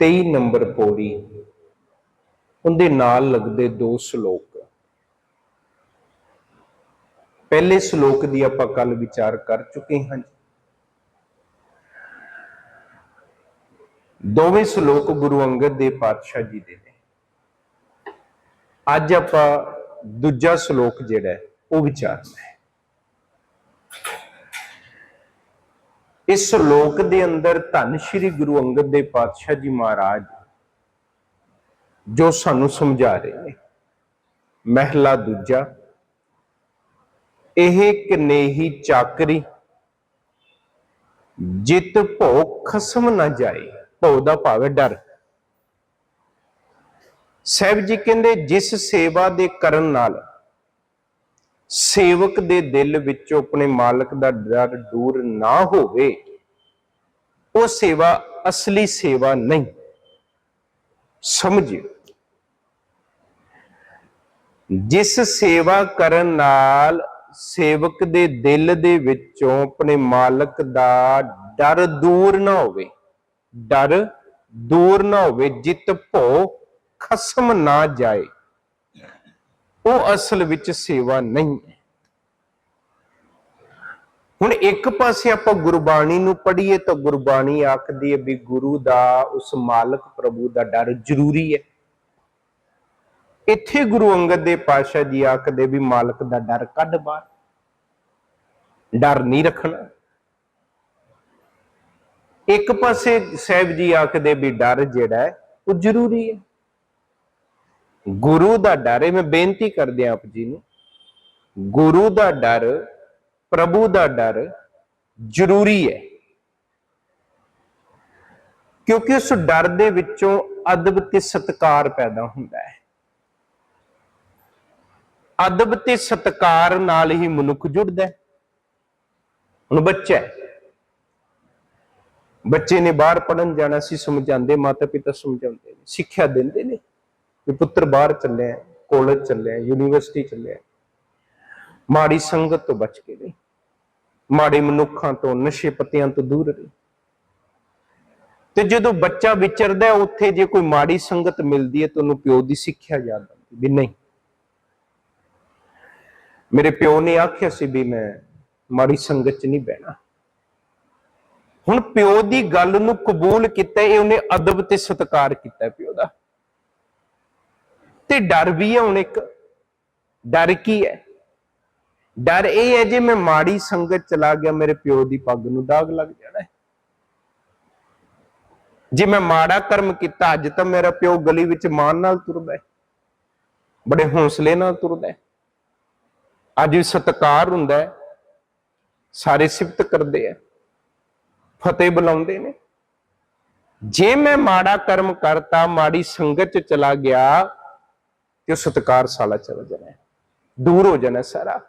23 number ਪੌੜੀ। ਉਹਦੇ ਨਾਲ ਲੱਗਦੇ ਦੋ ਸ਼ਲੋਕ। ਪਹਿਲੇ ਸ਼ਲੋਕ ਦੀ ਆਪਾਂ ਕੱਲ ਵਿਚਾਰ ਕਰ ਚੁੱਕੇ ਹਾਂ ਜੀ। ਦੋਵੇਂ ਸ਼ਲੋਕ ਗੁਰੂ ਅੰਗਦ ਦੇਵ ਪਾਤਸ਼ਾਹ ਜੀ ਦੇ ਨੇ। ਅੱਜ ਆਪਾਂ ਦੂਜਾ ਸ਼ਲੋਕ ਜਿਹੜਾ ਉਹ ਵਿਚਾਰਨਾ ਹੈ। ਇਸ ਸ਼ਲੋਕ ਦੇ ਅੰਦਰ ਧੰਨ ਸ਼੍ਰੀ ਗੁਰੂ ਅੰਗਦ ਦੇਵ ਪਾਤਸ਼ਾਹ ਜੀ ਮਹਾਰਾਜ ਜੋ ਸਾਨੂੰ ਸਮਝਾ ਰਹੇ ਨੇ। ਮਹਿਲਾ ਦੂਜਾ, ਇਹ ਕਨੇਹੀ ਚਾਕਰੀ, ਜਿਤ ਭੋ ਖਸਮ ਨਾ ਜਾਏ ਭੋ ਦਾ ਭਾਵ ਹੈ ਡਰ। ਸਾਹਿਬ ਜੀ ਕਹਿੰਦੇ, ਜਿਸ ਸੇਵਾ ਦੇ ਕਰਨ ਨਾਲ ਸੇਵਕ ਦੇ ਦਿਲ ਵਿੱਚੋਂ ਆਪਣੇ ਮਾਲਕ ਦਾ ਡਰ ਦੂਰ ਨਾ ਹੋਵੇ, ਉਹ ਸੇਵਾ, ਅਸਲੀ ਸੇਵਾ ਨਹੀਂ। ਸਮਝਿਓ। ਜਿਸ ਸੇਵਾ ਕਰਨ ਨਾਲ ਸੇਵਕ ਦੇ ਦਿਲ ਦੇ ਵਿੱਚੋਂ ਆਪਣੇ ਮਾਲਕ ਦਾ ਡਰ ਦੂਰ ਨਾ ਹੋਵੇ, ਡਰ ਦੂਰ ਨਾ ਹੋਵੇ, ਜਿਤ ਭੋ ਖਸਮ ਨਾ ਜਾਏ। ਉਹ ਅਸਲ ਵਿੱਚ ਸੇਵਾ ਨਹੀਂ ਹੈ। ਹੁਣ ਇੱਕ ਪਾਸੇ ਆਪਾਂ ਗੁਰਬਾਣੀ ਨੂੰ ਪੜ੍ਹੀਏ ਤਾਂ ਗੁਰਬਾਣੀ ਆਖਦੀ ਹੈ ਵੀ ਗੁਰੂ ਦਾ, ਉਸ ਮਾਲਕ ਪ੍ਰਭੂ ਦਾ ਡਰ ਜ਼ਰੂਰੀ ਹੈ। ਇੱਥੇ ਗੁਰੂ ਅੰਗਦ ਦੇ ਪਾਸ਼ਾ ਜੀ ਆਖਦੇ ਵੀ ਮਾਲਕ ਦਾ ਡਰ ਕੱਢ ਬਾਹਰ। ਡਰ ਨਹੀਂ ਰੱਖਣਾ। ਇੱਕ ਪਾਸੇ ਸਾਹਿਬ ਜੀ ਆਖਦੇ ਵੀ ਡਰ ਜਿਹੜਾ ਹੈ, ਉਹ ਜ਼ਰੂਰੀ ਹੈ। ਗੁਰੂ ਦਾ ਡਰ ਹੈ ਮੈਂ ਬੇਨਤੀ ਕਰਦੇ ਆਪ ਜੀ ਨੂੰ, ਗੁਰੂ ਦਾ ਡਰ, ਪ੍ਰਭੂ ਦਾ ਡਰ ਜ਼ਰੂਰੀ ਹੈ। ਕਿਉਂਕਿ ਉਸ ਡਰ ਦੇ ਵਿੱਚੋਂ ਅਦਬ ਤੇ ਸਤਕਾਰ ਪੈਦਾ ਹੁੰਦਾ ਹੈ। ਅਦਬ ਤੇ ਸਤਕਾਰ ਨਾਲ ਹੀ ਮਨੁੱਖ ਜੁੜਦਾ ਹੈ। ਹੁਣ ਬੱਚਾ ਬੱਚੇ ਨੇ ਬਾਹਰ ਪੜਨ ਜਾਣਾ ਸੀ, ਸਮਝਾਉਂਦੇ ਮਾਤਾ ਪਿਤਾ ਸਮਝਾਉਂਦੇ ਨੇ, ਸਿੱਖਿਆ ਦਿੰਦੇ ਨੇ। ਵੀ ਪੁੱਤਰ ਬਾਹਰ ਚੱਲਿਆ ਕਾਲਜ ਚੱਲਿਆ ਯੂਨੀਵਰਸਿਟੀ ਚੱਲਿਆ ਮਾੜੀ ਸੰਗਤ ਤੋਂ ਬਚ ਕੇ ਰਹੀ ਮਾੜੇ ਮਨੁੱਖਾਂ ਤੋਂ, ਨਸ਼ੇ ਪੱਤਿਆਂ ਤੋਂ ਦੂਰ ਰਹੀ। ਤੇ ਜਦੋਂ ਬੱਚਾ ਵਿਚਰਦਾ ਉੱਥੇ ਜੇ ਕੋਈ ਮਾੜੀ ਸੰਗਤ ਮਿਲਦੀ ਹੈ, ਤਾਂ ਉਹਨੂੰ ਪਿਓ ਦੀ ਸਿੱਖਿਆ ਯਾਦ ਆਉਂਦੀ ਵੀ ਨਹੀਂ। ਮੇਰੇ ਪਿਓ ਨੇ ਆਖਿਆ ਸੀ ਵੀ ਮੈਂ ਮਾੜੀ ਸੰਗਤ 'ਚ ਨਹੀਂ ਬਹਿਣਾ। ਹੁਣ ਪਿਓ ਦੀ ਗੱਲ ਨੂੰ ਕਬੂਲ ਕੀਤਾ, ਇਹ ਉਹਨੇ ਅਦਬ ਤੇ ਸਤਿਕਾਰ ਕੀਤਾ ਪਿਓ ਦਾ। ਤੇ ਡਰ ਵੀ ਹੈ ਹੁਣ ਇੱਕ। ਡਰ ਕੀ ਹੈ? ਡਰ ਇਹ ਹੈ ਜੇ ਮੈਂ ਮਾੜੀ ਸੰਗਤ ਚਲਾ ਗਿਆ, ਮੇਰੇ ਪਿਓ ਦੀ ਪੱਗ ਨੂੰ ਦਾਗ ਲੱਗ ਜਾਣਾ। ਜੇ ਮੈਂ ਮਾੜਾ ਕਰਮ ਕੀਤਾ ਅੱਜ, ਤਾਂ ਮੇਰਾ ਪਿਓ ਗਲੀ ਵਿੱਚ ਮਾਨ ਨਾਲ ਤੁਰਦਾ ਹੈ, ਬੜੇ ਹੌਸਲੇ ਨਾਲ ਤੁਰਦਾ ਹੈ। ਅੱਜ ਵੀ ਸਤਕਾਰ ਹੁੰਦਾ ਹੈ, ਸਾਰੇ ਸਿਫਤ ਕਰਦੇ ਆ ਫਤਿਹ ਬੁਲਾਉਂਦੇ ਨੇ। ਜੇ ਮੈਂ ਮਾੜਾ ਕਰਮ ਕਰਤਾ, ਮਾੜੀ ਸੰਗਤ ਚ ਚਲਾ ਗਿਆ ਤੇ ਸਤਕਾਰ ਸਾਲਾ ਚਲਾ ਜਾਣਾ ਦੂਰ ਹੋ ਜਾਣਾ ਸਾਰਾ।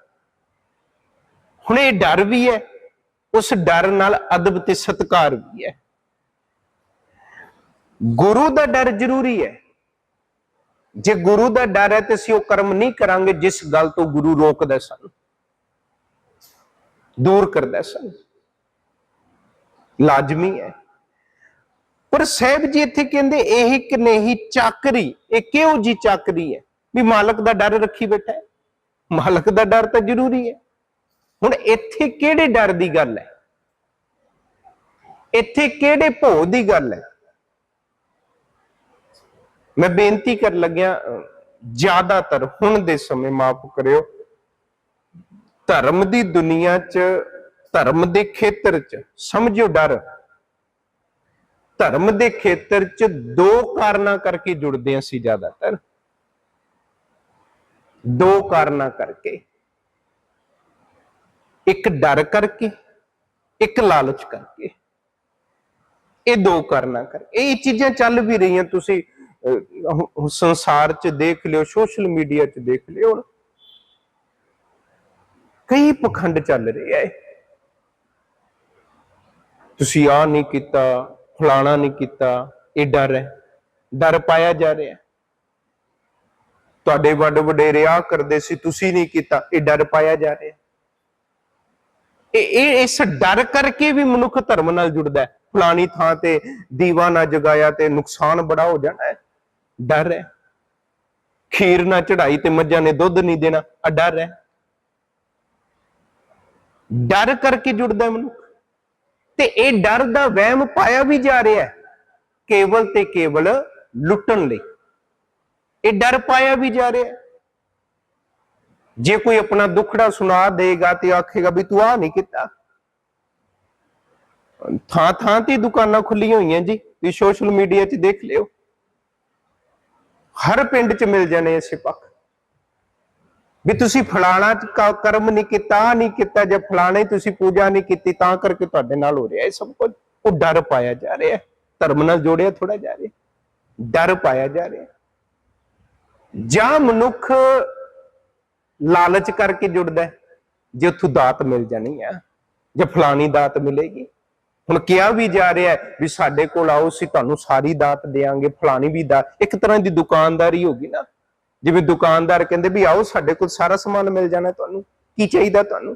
ਹੁਣ ਇਹ ਡਰ ਵੀ ਹੈ, ਉਸ ਡਰ ਨਾਲ ਅਦਬ ਤੇ ਸਤਕਾਰ ਵੀ ਹੈ। ਗੁਰੂ ਦਾ ਡਰ ਜ਼ਰੂਰੀ ਹੈ। ਜੇ ਗੁਰੂ ਦਾ ਡਰ ਹੈ ਤੇ ਅਸੀਂ ਉਹ ਕਰਮ ਨਹੀਂ ਕਰਾਂਗੇ ਜਿਸ ਗੱਲ ਤੋਂ ਗੁਰੂ ਰੋਕਦਾ ਸਾਨੂੰ। ਦੂਰ ਕਰਦਾ ਸਾਨੂੰ। ਲਾਜ਼ਮੀ ਹੈ। ਪਰ ਸਾਹਿਬ ਜੀ ਇੱਥੇ ਕਹਿੰਦੇ, ਇਹ ਕਿ ਨਹੀਂ, ਚਾਕਰੀ, ਇਹ ਕਿਉਂ ਜੀ ਚਾਕਰੀ ਹੈ? ਵੀ ਮਾਲਕ ਦਾ ਡਰ ਰੱਖੀ ਬੈਠਾ ਹੈ। ਮਾਲਕ ਦਾ ਡਰ ਤਾਂ ਜ਼ਰੂਰੀ ਹੈ। ਹੁਣ ਇੱਥੇ ਕਿਹੜੇ ਡਰ ਦੀ ਗੱਲ ਹੈ? ਇੱਥੇ ਕਿਹੜੇ ਭੋ ਦੀ ਗੱਲ ਹੈ? ਮੈਂ ਬੇਨਤੀ ਕਰਨ ਲੱਗਿਆ, ਜ਼ਿਆਦਾਤਰ ਹੁਣ ਦੇ ਸਮੇਂ ਮਾਫ ਕਰਿਓ, ਧਰਮ ਦੀ ਦੁਨੀਆ 'ਚ, ਧਰਮ ਦੇ ਖੇਤਰ 'ਚ, ਸਮਝਿਓ ਡਰ। ਧਰਮ ਦੇ ਖੇਤਰ 'ਚ ਦੋ ਕਾਰਨਾਂ ਕਰਕੇ ਜੁੜਦੇ ਹਾਂ ਅਸੀਂ ਜ਼ਿਆਦਾਤਰ। ਦੋ ਕਾਰਨਾਂ ਕਰਕੇ। ਇੱਕ ਡਰ ਕਰਕੇ, ਇੱਕ ਲਾਲਚ ਕਰਕੇ। ਇਹ ਦੋ ਕਾਰਨਾਂ ਕਰ, ਇਹ ਚੀਜ਼ਾਂ ਚੱਲ ਵੀ ਰਹੀਆਂ, ਤੁਸੀਂ ਸੰਸਾਰ 'ਚ ਦੇਖ ਲਿਓ, ਸੋਸ਼ਲ ਮੀਡੀਆ 'ਚ ਦੇਖ ਲਿਓ। ਕਈ ਪਖੰਡ ਚੱਲ ਰਹੇ ਐ ਤੁਸੀਂ ਆ ਨਹੀਂ ਕੀਤਾ, ਫਲਾਣਾ ਨਹੀਂ ਕੀਤਾ, ਇਹ ਡਰ ਹੈ। ਡਰ ਪਾਇਆ ਜਾ ਰਿਹਾ। ਹੈ ਤੁਹਾਡੇ ਵੱਡ ਵਡੇਰੇ ਆ ਕਰਦੇ ਸੀ, ਤੁਸੀਂ ਨਹੀਂ ਕੀਤਾ, ਇਹ ਡਰ ਪਾਇਆ ਜਾ ਰਿਹਾ। ਇਹ ਇਹ, ਇਸ ਡਰ ਕਰਕੇ ਵੀ ਮਨੁੱਖ ਧਰਮ ਨਾਲ ਜੁੜਦਾ ਹੈ। ਫਲਾਣੀ ਥਾਂ ਤੇ ਦੀਵਾ ਨਾ ਜਗਾਇਆ ਤੇ ਨੁਕਸਾਨ ਬੜਾ ਹੋ ਜਾਣਾ ਹੈ। ਡਰ ਹੈ। ਖੀਰ ਨਾ ਚੜਾਈ ਤੇ ਮੱਝਾਂ ਨੇ ਦੁੱਧ ਨਹੀਂ ਦੇਣਾ ਆ ਡਰ ਹੈ। ਡਰ ਕਰਕੇ ਜੁੜਦਾ ਮਨੁੱਖ। ਤੇ ਇਹ ਡਰ ਦਾ ਵਹਿਮ ਪਾਇਆ ਵੀ ਜਾ ਰਿਹਾ ਹੈ। ਕੇਵਲ ਤੇ ਕੇਵਲ ਲੁੱਟਣ ਲਈ। ਇਹ ਡਰ ਪਾਇਆ ਵੀ ਜਾ ਰਿਹਾ। ਜੇ ਕੋਈ ਆਪਣਾ ਦੁੱਖੜਾ ਸੁਣਾ ਦੇਗਾ ਤੇ ਆਖੇਗਾ ਵੀ ਤੂੰ ਆ ਨਹੀਂ ਕੀਤਾ। ਥਾਂ ਥਾਂ ਤੇ ਦੁਕਾਨਾਂ ਖੁੱਲੀਆਂ ਹੋਈਆਂ ਜੀ ਤੁਸੀਂ ਸੋਸ਼ਲ ਮੀਡੀਆ 'ਚ ਦੇਖ ਲਿਓ। ਹਰ ਪਿੰਡ 'ਚ ਮਿਲ ਜਾਣੇ ਐਸੇ ਪੱਖ। ਵੀ ਤੁਸੀਂ ਫਲਾਣਾ ਕਰਮ ਨਹੀਂ ਕੀਤਾ, ਆਹ ਨਹੀਂ ਕੀਤਾ, ਜੇ ਫਲਾਣੇ ਤੁਸੀਂ ਪੂਜਾ ਨਹੀਂ ਕੀਤੀ, ਤਾਂ ਕਰਕੇ ਤੁਹਾਡੇ ਨਾਲ ਹੋ ਰਿਹਾ। ਇਹ ਸਭ ਕੁਝ, ਉਹ ਡਰ ਪਾਇਆ ਜਾ ਰਿਹਾ। ਧਰਮ ਨਾਲ ਜੋੜਿਆ ਥੋੜਾ ਜਾ ਰਿਹਾ। ਡਰ ਪਾਇਆ ਜਾ ਰਿਹਾ। ਜਾਂ ਮਨੁੱਖ ਲਾਲਚ ਕਰਕੇ ਜੁੜਦਾ ਜੇ ਉੱਥੋਂ ਦਾਤ ਮਿਲ ਜਾਣੀ ਆ, ਜਾਂ ਫਲਾਣੀ ਦਾਤ ਮਿਲੇਗੀ। ਹੁਣ ਕਿਹਾ ਵੀ ਜਾ ਰਿਹਾ ਵੀ ਸਾਡੇ ਕੋਲ ਆਓ, ਅਸੀਂ ਤੁਹਾਨੂੰ ਸਾਰੀ ਦਾਤ ਦੇਾਂਗੇ ਫਲਾਣੀ ਵੀ ਦਾ, ਇੱਕ ਤਰ੍ਹਾਂ ਦੀ ਦੁਕਾਨਦਾਰੀ ਹੋਗੀ ਨਾ। ਜਿਵੇਂ ਦੁਕਾਨਦਾਰ ਕਹਿੰਦੇ ਵੀ ਆਓ, ਸਾਡੇ ਕੋਲ ਸਾਰਾ ਸਮਾਨ ਮਿਲ ਜਾਣਾ ਤੁਹਾਨੂੰ, ਕੀ ਚਾਹੀਦਾ ਤੁਹਾਨੂੰ?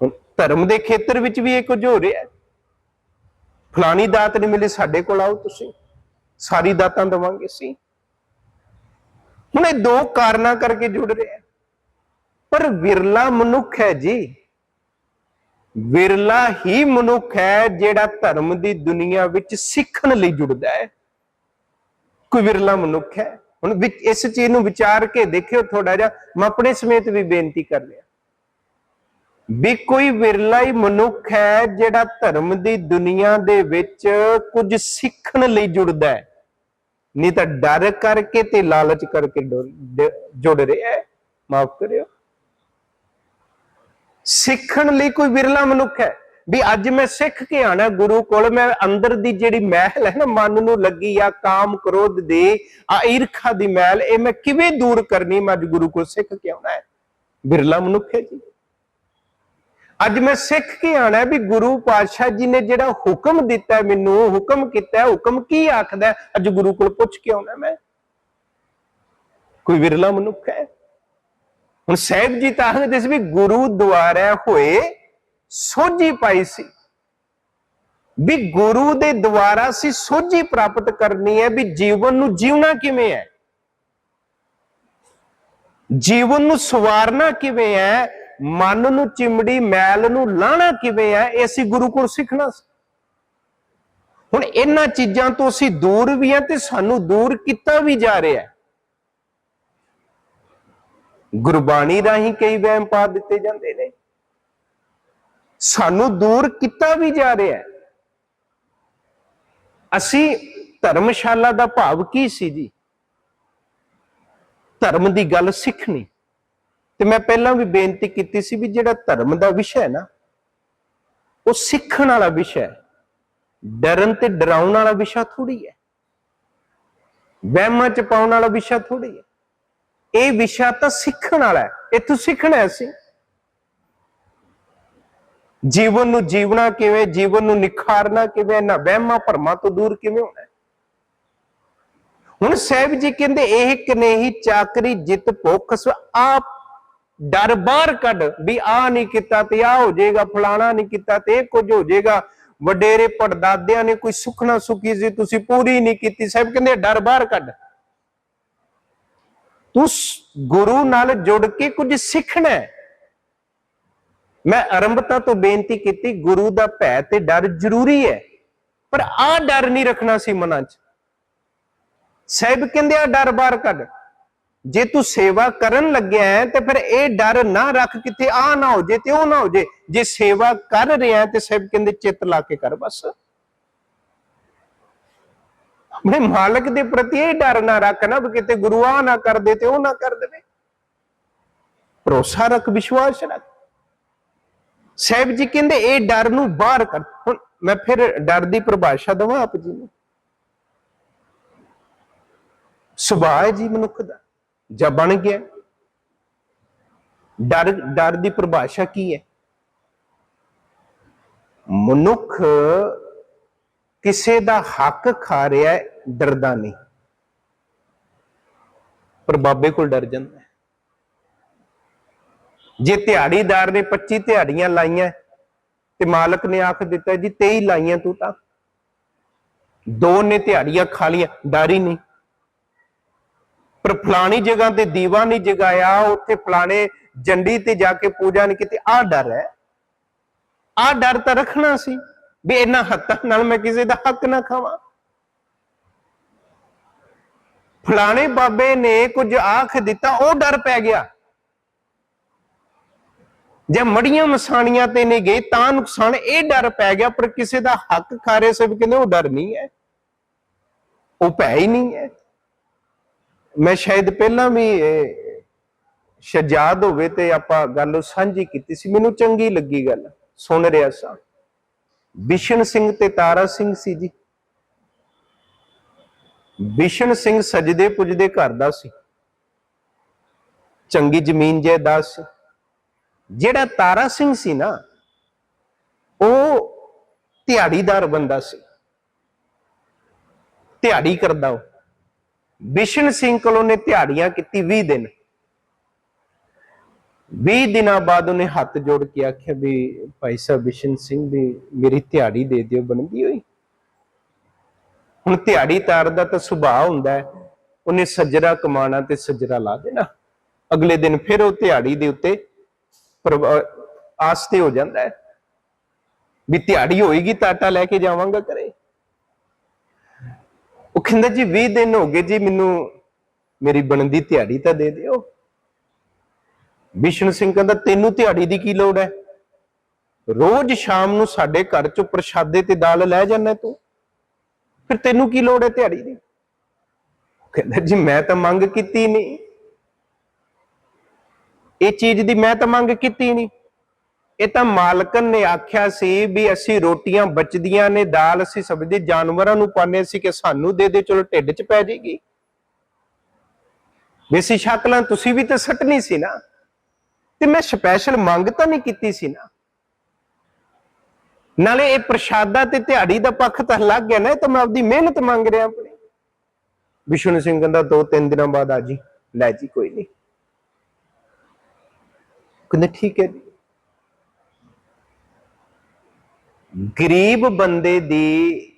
ਹੁਣ ਧਰਮ ਦੇ ਖੇਤਰ ਵਿੱਚ ਵੀ ਇਹ ਕੁਝ ਹੋ ਰਿਹਾ ਫਲਾਣੀ ਦਾਤ ਨਹੀਂ ਮਿਲੀ, ਸਾਡੇ ਕੋਲ ਆਓ ਤੁਸੀਂ, ਸਾਰੀ ਦਾਤਾਂ ਦਵਾਂਗੇ ਅਸੀਂ। ਹੁਣ ਇਹ ਦੋ ਕਾਰਨਾਂ ਕਰਕੇ ਜੁੜ ਰਿਹਾ ਪਰ ਵਿਰਲਾ ਮਨੁੱਖ ਹੈ ਜੀ। ਵਿਰਲਾ ਹੀ ਮਨੁੱਖ ਹੈ ਜਿਹੜਾ ਧਰਮ ਦੀ ਦੁਨੀਆ ਵਿੱਚ ਸਿੱਖਣ ਲਈ ਜੁੜਦਾ ਹੈ। ਕੋਈ ਵਿਰਲਾ ਮਨੁੱਖ ਹੈ। ਹੁਣ ਇਸ ਚੀਜ਼ ਨੂੰ ਵਿਚਾਰ ਕੇ ਦੇਖਿਓ ਥੋੜਾ ਜਿਹਾ, ਮੈਂ ਆਪਣੇ ਸਮੇਤ ਵੀ ਬੇਨਤੀ ਕਰ ਲਿਆ ਵੀ ਕੋਈ ਵਿਰਲਾ ਹੀ ਮਨੁੱਖ ਹੈ ਜਿਹੜਾ ਧਰਮ ਦੀ ਦੁਨੀਆ ਦੇ ਵਿੱਚ ਕੁਝ ਸਿੱਖਣ ਲਈ ਜੁੜਦਾ ਹੈ। ਨਹੀਂ ਤਾਂ ਡਰ ਕਰਕੇ ਤੇ ਲਾਲਚ ਕਰਕੇ ਜੁੜ ਰਿਹਾ ਹੈ। ਮਾਫ ਕਰਿਓ। ਸਿੱਖਣ ਲਈ ਕੋਈ ਵਿਰਲਾ ਮਨੁੱਖ ਹੈ। ਵੀ ਅੱਜ ਮੈਂ ਸਿੱਖ ਕੇ ਆਣਾ ਗੁਰੂ ਕੋਲ, ਮੈਂ ਅੰਦਰ ਦੀ ਜਿਹੜੀ ਮਹਿਲ ਹੈ ਨਾ, ਮਨ ਨੂੰ ਲੱਗੀ ਆ, ਕਾਮ ਕ੍ਰੋਧ ਦੀ ਆ ਈਰਖਾ ਦੀ ਮਹਿਲ, ਇਹ ਮੈਂ ਕਿਵੇਂ ਦੂਰ ਕਰਨੀ, ਮੈਂ ਅੱਜ ਗੁਰੂ ਕੋਲ ਸਿੱਖ ਕੇ ਆਉਣਾ ਹੈ। ਵਿਰਲਾ ਮਨੁੱਖ ਹੈ ਜੀ। ਅੱਜ ਮੈਂ ਸਿੱਖ ਕੇ ਆਣਾ ਵੀ ਗੁਰੂ ਪਾਤਸ਼ਾਹ ਜੀ ਨੇ ਜਿਹੜਾ ਹੁਕਮ ਦਿੱਤਾ ਮੈਨੂੰ, ਹੁਕਮ ਕੀਤਾ, ਹੁਕਮ ਕੀ ਆਖਦਾ? ਅੱਜ ਗੁਰੂ ਕੋਲ ਪੁੱਛ ਕੇ ਆਉਣਾ ਮੈਂ। ਕੋਈ ਵਿਰਲਾ ਮਨੁੱਖ ਹੈ? ਹੁਣ ਸਾਹਿਬ ਜੀ ਤਾਂ ਆਖਦੇ ਸੀ ਵੀ ਗੁਰੂ ਦੁਆਰਾ ਹੋਏ ਸੋਝੀ ਪਾਈ ਸੀ। ਵੀ ਗੁਰੂ ਦੇ ਦੁਆਰਾ ਸੀ ਸੋਝੀ ਪ੍ਰਾਪਤ ਕਰਨੀ ਹੈ ਵੀ ਜੀਵਨ ਨੂੰ ਜੀਵਣਾ ਕਿਵੇਂ ਹੈ? ਜੀਵਨ ਨੂੰ ਸਵਾਰਨਾ ਕਿਵੇਂ ਹੈ? ਮਨ ਨੂੰ ਚਿਮੜੀ, ਮੈਲ ਨੂੰ ਲਾਣਾ ਕਿਵੇਂ ਹੈ ਇਹ ਅਸੀਂ ਗੁਰੂ ਕੋਲ ਸਿੱਖਣਾ ਸੀ। ਹੁਣ ਇਹਨਾਂ ਚੀਜ਼ਾਂ ਤੋਂ ਅਸੀਂ ਦੂਰ ਵੀ ਹਾਂ ਤੇ ਸਾਨੂੰ ਦੂਰ ਕੀਤਾ ਵੀ ਜਾ ਰਿਹਾ ਗੁਰਬਾਣੀ ਰਾਹੀਂ ਕਈ ਵਹਿਮ ਪਾ ਦਿੱਤੇ ਜਾਂਦੇ ਨੇ। ਸਾਨੂੰ ਦੂਰ ਕੀਤਾ ਵੀ ਜਾ ਰਿਹਾ ਹੈ। ਅਸੀਂ ਧਰਮਸ਼ਾਲਾ ਦਾ ਭਾਵ ਕੀ ਸੀ ਜੀ? ਧਰਮ ਦੀ ਗੱਲ ਸਿੱਖਣੀ। ਤੇ ਮੈਂ ਪਹਿਲਾਂ ਵੀ ਬੇਨਤੀ ਕੀਤੀ ਸੀ ਵੀ ਜਿਹੜਾ ਧਰਮ ਦਾ ਵਿਸ਼ਾ ਹੈ ਨਾ, ਉਹ ਸਿੱਖਣ ਵਾਲਾ ਵਿਸ਼ਾ ਹੈ। ਡਰਨ ਤੇ ਡਰਾਉਣ ਵਾਲਾ ਵਿਸ਼ਾ ਥੋੜੀ ਹੈ। ਵਹਿਮਾਂ ਚ ਪਾਉਣ ਵਾਲਾ ਵਿਸ਼ਾ ਥੋੜੀ ਹੈ। ਇਹ ਵਿਸ਼ਾ ਤਾਂ ਸਿੱਖਣ ਵਾਲਾ ਹੈ। ਇੱਥੋਂ ਸਿੱਖਣਾ ਹੈ ਅਸੀਂ। ਜੀਵਨ ਨੂੰ ਜੀਵਣਾ ਕਿਵੇਂ, ਜੀਵਨ ਨੂੰ ਨਿਖਾਰਨਾ ਕਿਵੇਂ, ਨਾ ਵਹਿਮਾਂ ਭਰਮਾਂ ਤੋਂ ਦੂਰ ਕਿਵੇਂ ਹੋਣਾ ਹੁਣ ਸਾਹਿਬ ਜੀ ਕਹਿੰਦੇ, ਇਹ ਕਨੇਹੀ ਚਾਕਰੀ ਜਿਤ ਭੁੱਖ ਸੋ ਆਪ ਡਰ ਬਾਹਰ ਕੱਢ ਵੀ ਆ ਨਹੀਂ ਕੀਤਾ ਤੇ ਆ ਹੋ ਜਾਏਗਾ, ਫਲਾਣਾ ਨਹੀਂ ਕੀਤਾ ਤੇ ਇਹ ਕੁਝ ਹੋ ਜਾਏਗਾ। ਵਡੇਰੇ ਪੜਦਾਦਿਆਂ ਨੇ ਕੋਈ ਸੁਖਣਾ ਸੁਖੀ ਸੀ, ਤੁਸੀਂ ਪੂਰੀ ਨਹੀਂ ਕੀਤੀ। ਸਾਹਿਬ ਕਹਿੰਦੇ ਡਰ ਬਾਹਰ ਕੱਢ। ਤੂੰ ਗੁਰੂ ਨਾਲ ਜੁੜ ਕੇ ਕੁਝ ਸਿੱਖਣਾ ਹੈ। ਮੈਂ ਅਰੰਭਤਾ ਤੋਂ ਬੇਨਤੀ ਕੀਤੀ, ਗੁਰੂ ਦਾ ਭੈ ਤੇ ਡਰ ਜ਼ਰੂਰੀ ਹੈ। ਪਰ ਆ ਡਰ ਨਹੀਂ ਰੱਖਣਾ ਸੀ ਮਨਾਂ 'ਚ। ਸਾਹਿਬ ਕਹਿੰਦੇ ਆ ਡਰ ਬਾਹਰ ਕੱਢ। ਜੇ ਤੂੰ ਸੇਵਾ ਕਰਨ ਲੱਗਿਆ ਹੈ, ਤੇ ਫਿਰ ਇਹ ਡਰ ਨਾ ਰੱਖ ਕਿਤੇ ਆ ਨਾ ਹੋ ਜੇ ਤੇ ਉਹ ਨਾ ਹੋ ਜੇ। ਜੇ ਸੇਵਾ ਕਰ ਰਿਹਾ ਤੇ ਸਾਹਿਬ ਕਹਿੰਦੇ ਚਿੱਤ ਲਾ ਕੇ ਕਰ ਬਸ। ਆਪਣੇ ਮਾਲਕ ਦੇ ਪ੍ਰਤੀ ਇਹ ਡਰ ਨਾ ਰੱਖ ਨਾ ਵੀ ਕਿਤੇ ਗੁਰੂ ਆ ਨਾ ਕਰ ਦੇ ਤੇ ਉਹ ਨਾ ਕਰ ਦੇਵੇ। ਭਰੋਸਾ ਰੱਖ, ਵਿਸ਼ਵਾਸ ਰੱਖ। ਸਾਹਿਬ ਜੀ ਕਹਿੰਦੇ ਇਹ ਡਰ ਨੂੰ ਬਾਹਰ ਕਰ। ਹੁਣ ਮੈਂ ਫਿਰ ਡਰ ਦੀ ਪਰਿਭਾਸ਼ਾ ਦਵਾਂ ਆਪ ਜੀ ਨੂੰ। ਸੁਭਾਅ ਜੀ ਮਨੁੱਖ ਦਾ। ਜਾਂ ਬਣ ਗਿਆ? ਡਰ ਡਰ ਦੀ ਪਰਿਭਾਸ਼ਾ ਕੀ ਹੈ? ਮਨੁੱਖ ਕਿਸੇ ਦਾ ਹੱਕ ਖਾ ਰਿਹਾ ਹੈ, ਡਰਦਾ ਨਹੀਂ। ਪਰ ਬਾਬੇ ਕੋਲ ਡਰ ਜਾਂਦਾ ਜੇ ਦਿਹਾੜੀਦਾਰ ਨੇ 25 ਦਿਹਾੜੀਆਂ ਲਾਈਆਂ ਤੇ ਮਾਲਕ ਨੇ ਆਖ ਦਿੱਤਾ, ਜੀ 23 ਲਾਈਆਂ ਤੂੰ ਤਾਂ। ਦੋ ਨੇ ਦਿਹਾੜੀਆਂ ਖਾ ਲੀਆਂ ਡਰ ਹੀ ਨਹੀਂ। ਪਰ ਫਲਾਣੀ ਜਗ੍ਹਾ ਤੇ ਦੀਵਾ ਨਹੀਂ ਜਗਾਇਆ ਉੱਥੇ ਫਲਾਣੇ ਜੰਡੀ ਤੇ ਜਾ ਕੇ ਪੂਜਾ ਨਹੀਂ ਕੀਤੀ ਆ ਡਰ ਹੈ। ਆ ਡਰ ਤਾਂ ਰੱਖਣਾ ਸੀ ਵੀ ਇਹਨਾਂ ਹੱਥਾਂ ਨਾਲ ਮੈਂ ਕਿਸੇ ਦਾ ਹੱਕ ਨਾ ਖਾਵਾਂ। ਫਲਾਣੇ ਬਾਬੇ ਨੇ ਕੁਝ ਆਖ ਦਿੱਤਾ, ਉਹ ਡਰ ਪੈ ਗਿਆ। ਜੇ ਮੜੀਆਂ ਮਸਾਣੀਆਂ ਤੇ ਨਹੀਂ ਗਏ, ਤਾਂ ਨੁਕਸਾਨ, ਇਹ ਡਰ ਪੈ ਗਿਆ, ਪਰ ਕਿਸੇ ਦਾ ਹੱਕ ਖਾ ਰਹੇ ਸਭ ਕਹਿੰਦੇ ਉਹ ਡਰ ਨਹੀਂ ਹੈ। ਉਹ ਪੈ ਹੀ ਨਹੀਂ ਹੈ। ਮੈਂ ਸ਼ਾਇਦ ਪਹਿਲਾਂ ਵੀ ਇਹ, ਸ਼ਜਾਦ ਹੋਵੇ ਤੇ ਆਪਾਂ ਗੱਲ ਸਾਂਝੀ ਕੀਤੀ ਸੀ। ਮੈਨੂੰ ਚੰਗੀ ਲੱਗੀ ਗੱਲ ਸੁਣ ਰਿਹਾ ਸਾਂ। ਬਿਸ਼ਨ ਸਿੰਘ ਤੇ ਤਾਰਾ ਸਿੰਘ ਸੀ ਜੀ। ਬਿਸ਼ਨ ਸਿੰਘ ਸਜਦੇ ਪੁੱਜਦੇ ਘਰ ਦਾ ਸੀ। ਚੰਗੀ ਜ਼ਮੀਨ ਜਾਇਦਾਦ ਸੀ। ਜਿਹੜਾ ਤਾਰਾ ਸਿੰਘ ਸੀ ਨਾ ਉਹ ਦਿਹਾੜੀਦਾਰ ਬੰਦਾ ਸੀ। ਦਿਹਾੜੀ ਕਰਦਾ ਉਹ। ਬਿਸ਼ਨ ਸਿੰਘ ਕੋਲੋਂ ਨੇ ਦਿਹਾੜੀਆਂ ਕੀਤੀ 20 ਦਿਨ। 20 ਦਿਨਾਂ ਬਾਅਦ ਉਹਨੇ ਹੱਥ ਜੋੜ ਕੇ ਆਖਿਆ ਵੀ ਭਾਈ ਸਾਹਿਬ ਬਿਸ਼ਨ ਸਿੰਘ ਵੀ ਮੇਰੀ ਦਿਹਾੜੀ ਦੇ ਦਿਓ, ਬਣਦੀ ਹੋਈ। ਹੁਣ ਦਿਹਾੜੀ ਤਾਰ ਦਾ ਤਾਂ ਸੁਭਾਅ ਹੁੰਦਾ ਹੈ। ਉਹਨੇ ਸੱਜਰਾ ਕਮਾਣਾ ਤੇ ਸੱਜਰਾ ਲਾ ਦੇਣਾ। ਅਗਲੇ ਦਿਨ ਫਿਰ ਉਹ ਦਿਹਾੜੀ ਦੇ ਉੱਤੇ ਪ੍ਰਭ- ਆਸ ਤੇ ਹੋ ਜਾਂਦਾ ਹੈ। ਵੀ ਦਿਹਾੜੀ ਹੋਏਗੀ, ਤਾਂ ਲੈ ਕੇ ਜਾਵਾਂਗਾ ਘਰੇ। ਉਹ ਕਹਿੰਦਾ ਜੀ 20 ਦਿਨ ਹੋ ਗਏ ਜੀ ਮੈਨੂੰ ਮੇਰੀ ਬਣਦੀ ਦਿਹਾੜੀ ਤਾਂ ਦੇ ਦਿਓ। ਵਿਸ਼ਨ ਸਿੰਘ ਕਹਿੰਦਾ, ਤੈਨੂੰ ਦਿਹਾੜੀ ਦੀ ਕੀ ਲੋੜ ਹੈ? ਰੋਜ਼ ਸ਼ਾਮ ਨੂੰ ਸਾਡੇ ਘਰ ਚੋਂ ਪ੍ਰਸ਼ਾਦੇ ਤੇ ਦਾਲ ਲੈ ਜਾਂਦਾ ਤੂੰ। ਫਿਰ ਤੈਨੂੰ ਕੀ ਲੋੜ ਹੈ ਦਿਹਾੜੀ ਦੀ? ਕਹਿੰਦਾ ਜੀ, ਮੈਂ ਤਾਂ ਮੰਗ ਕੀਤੀ ਨਹੀਂ। ਇਹ ਚੀਜ਼ ਦੀ ਮੈਂ ਤਾਂ ਮੰਗ ਕੀਤੀ ਨਹੀਂ। ਇਹ ਤਾਂ ਮਾਲਕਨ ਨੇ ਆਖਿਆ ਸੀ ਵੀ ਅਸੀਂ ਰੋਟੀਆਂ ਬਚਦੀਆਂ ਨੇ, ਦਾਲ ਅਸੀਂ ਸਬਜ਼ੀ ਜਾਨਵਰਾਂ ਨੂੰ ਪਾਣੇ ਸੀ ਕਿ ਸਾਨੂੰ ਦੇ ਦੇ, ਚਲੋ ਢਿੱਡ 'ਚ ਪੈ ਜਾਏਗੀ। ਵੇਸੀ ਸ਼ਕਲਾਂ ਤੁਸੀਂ ਵੀ ਤਾਂ ਸੱਟਣੀ ਸੀ ਨਾ। ਤੇ ਮੈਂ ਸਪੈਸ਼ਲ ਮੰਗ ਤਾਂ ਨਹੀਂ ਕੀਤੀ ਸੀ ਨਾ। ਨਾਲੇ ਇਹ ਪ੍ਰਸ਼ਾਦਾ ਤੇ ਦਿਹਾੜੀ ਦਾ ਪੱਖ ਤਾਂ ਲੱਗ ਗਿਆ ਨਾ, ਇਹ ਤਾਂ ਮੈਂ ਆਪਦੀ ਮਿਹਨਤ ਮੰਗ ਰਿਹਾ ਆਪਣੀ। ਵਿਸ਼ਨੂੰ ਸਿੰਘ ਕਹਿੰਦਾ ਦੋ ਤਿੰਨ ਦਿਨਾਂ ਬਾਅਦ ਆ ਜੀ, ਲੈ ਜੀ, ਕੋਈ ਨਹੀਂ। ਕਹਿੰਦੇ, ਠੀਕ ਹੈ ਜੀ। ਗਰੀਬ ਬੰਦੇ ਦੀ